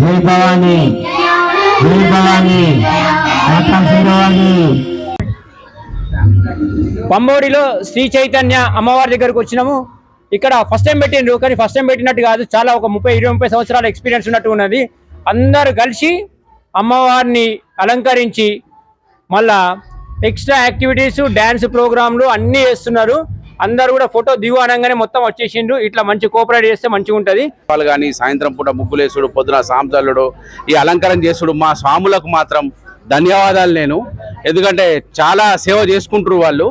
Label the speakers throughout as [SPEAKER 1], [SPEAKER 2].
[SPEAKER 1] జై భవానీ జై భవానీ
[SPEAKER 2] పంబోడిలో శ్రీ చైతన్య అమ్మవారి దగ్గరకు వచ్చినాము. ఇక్కడ ఫస్ట్ టైం పెట్టిండ్రు కానీ ఫస్ట్ టైం పెట్టినట్టు కాదు చాలా ఒక ముప్పై ఇరవై ముప్పై సంవత్సరాల ఎక్స్పీరియన్స్ ఉన్నట్టు ఉన్నది. అందరు కలిసి అమ్మవారిని అలంకరించి మళ్ళా ఎక్స్ట్రా యాక్టివిటీస్ డ్యాన్స్ ప్రోగ్రాంలు అన్నీ చేస్తున్నారు. అందరు కూడా ఫోటో దిగు అనగానే మొత్తం వచ్చేసిండ్రు. ఇట్లా మంచి కోఆపరేట్ చేస్తే మంచిగా ఉంటది.
[SPEAKER 3] వాళ్ళు కానీ సాయంత్రం పూట ముగ్గులేసుడు పొద్దున సాంతల్లుడు ఈ అలంకారం చేసుడు. మా స్వాములకు మాత్రం ధన్యవాదాలు నేను. ఎందుకంటే చాలా సేవ చేసుకుంటారు వాళ్ళు.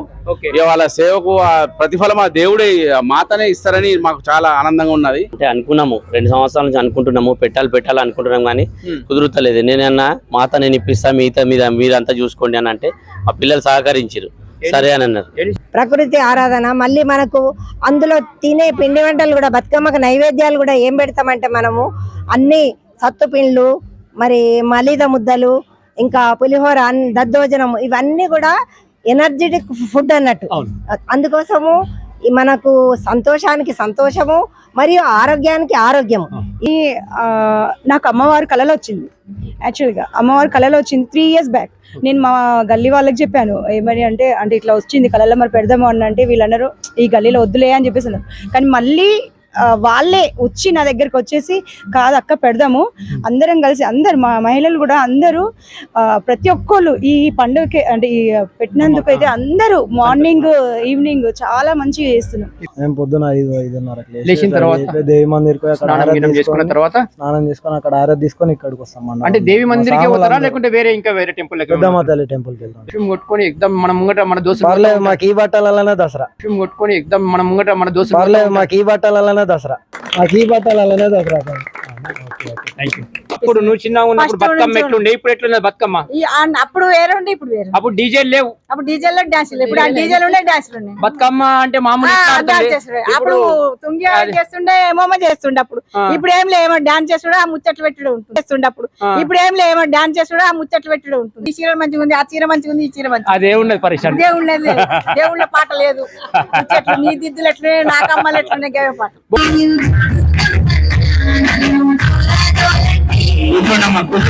[SPEAKER 3] వాళ్ళ సేవకు ఆ ప్రతిఫలం ఆ దేవుడే ఆ మాతనే ఇస్తారని మాకు చాలా ఆనందంగా ఉన్నది.
[SPEAKER 4] అంటే అనుకున్నాము. రెండు సంవత్సరాల నుంచి అనుకుంటున్నాము. పెట్టాలి పెట్టాలి అనుకుంటున్నాం కానీ కుదురుతలేదు. నేనన్నా మాత నేను ఇప్పిస్తా మిగతా మీద మీరంతా చూసుకోండి అని అంటే మా పిల్లలు సహకరించారు సరే అని అన్నారు.
[SPEAKER 5] ప్రకృతి ఆరాధన మళ్ళీ మనకు అందులో తినే పిండి వంటలు కూడా బతుకమ్మకు నైవేద్యాలు కూడా ఏం పెడతామంటే మనము అన్ని సత్తు పిండ్లు మరి మలీద ముద్దలు ఇంకా పులిహోర అన్- దద్దోజనం ఇవన్నీ కూడా ఎనర్జెటిక్ ఫుడ్ అన్నట్టు. అందుకోసము మనకు సంతోషానికి సంతోషము మరియు ఆరోగ్యానికి ఆరోగ్యము.
[SPEAKER 6] ఈ నాకు అమ్మవారి కళలో వచ్చింది యాక్చువల్గా అమ్మవారి కళలో వచ్చింది త్రీ ఇయర్స్ బ్యాక్ నేను మా గల్లీ వాళ్ళకి చెప్పాను ఏమని అంటే అంటే ఇట్లా వచ్చింది కళలో మరి పెడదాము అని అంటే వీళ్ళందరూ ఈ గల్లీలో వద్దులే అని చెప్పేసి అన్నారు. కానీ మళ్ళీ వాళ్ళే వచ్చి నా దగ్గరికి వచ్చేసి కాదు అక్క పెడదాము. అందరం కలిసి అందరు మా మహిళలు కూడా అందరూ ఆ, ప్రతి ఒక్కళ్ళు ఈ పండుగకి అంటే ఈ పెట్టినందుకు అయితే అందరూ మార్నింగ్ ఈవినింగ్ చాలా మంచిగా చేస్తున్నారు
[SPEAKER 7] మేము పొద్దున ఐదు ఐదున్నరకు లేచి
[SPEAKER 2] లేచిన తర్వాత?
[SPEAKER 7] దేవి
[SPEAKER 2] చేసుకున్న
[SPEAKER 7] తీసుకొని-
[SPEAKER 2] తర్వాత?
[SPEAKER 7] స్నానం చేసుకొని అక్కడ ఆరతి తీసుకొని ఇక్కడికి వస్తాం
[SPEAKER 2] అంటే దేవి మందిర్కి
[SPEAKER 7] మా
[SPEAKER 2] పోతారా?
[SPEAKER 7] సాములు
[SPEAKER 2] లేకుంటే వేరే ఇంకా వేరే టెంపుల్
[SPEAKER 7] పెద్దమ్మ తల్లి టెంపుల్
[SPEAKER 2] కొట్టుకొని మన ముంగట మన
[SPEAKER 7] పర్లేదు మాకు ఈ బట్టలలోనే దసరా.
[SPEAKER 2] కొట్టుకొని మన ముంగట మన
[SPEAKER 7] పర్లేదు మాకు ఈ బట్టలలోనే దసరా. మాకు ఈ బట్టలలోనే దసరా.
[SPEAKER 2] అప్పుడు నువ్వు చిన్నగా ఉన్నప్పుడు బతుకమ్మ ఎట్లుండే? ఇప్పుడు ఎట్లున్నది బతుకమ్మ?
[SPEAKER 8] అప్పుడు వేరే ఉండే ఇప్పుడు వేరే
[SPEAKER 2] అప్పుడు డీజే లేవు.
[SPEAKER 8] అప్పుడు డీజేలో డాన్సులు ఇప్పుడు ఆ డీజేలు ఉండే డాన్సులు ఉన్నాయి
[SPEAKER 2] బతుకమ్మ అంటే మామూలు
[SPEAKER 8] డాన్స్. అప్పుడు
[SPEAKER 2] ఇప్పుడు
[SPEAKER 8] తుంగి చేస్తుండే ఏమో చేస్తుండే అప్పుడు. ఇప్పుడు ఏం లేమో డాన్స్ చేస్తుండే ఆ ముచ్చట్లు పెట్టుడు ఉంటుంది. చేస్తుండే అప్పుడు. ఇప్పుడు ఏం లేమో డాన్స్ చేస్తుండే ఆ ముచ్చట్లు పెట్టుడు ఉంటుంది. ఈ చీర మంచిగా ఉంది ఆ చీర మంచిగా ఉంది ఈ చీర మంచిగా
[SPEAKER 2] అదే ఉన్నది పరిశ్రమ.
[SPEAKER 8] దేవుళ్ళ దేవుళ్ళ పాట లేదు. నీ దిద్దులు ఎట్లనే నా కమ్మలు ఎట్లనే గవే పాట
[SPEAKER 1] my book.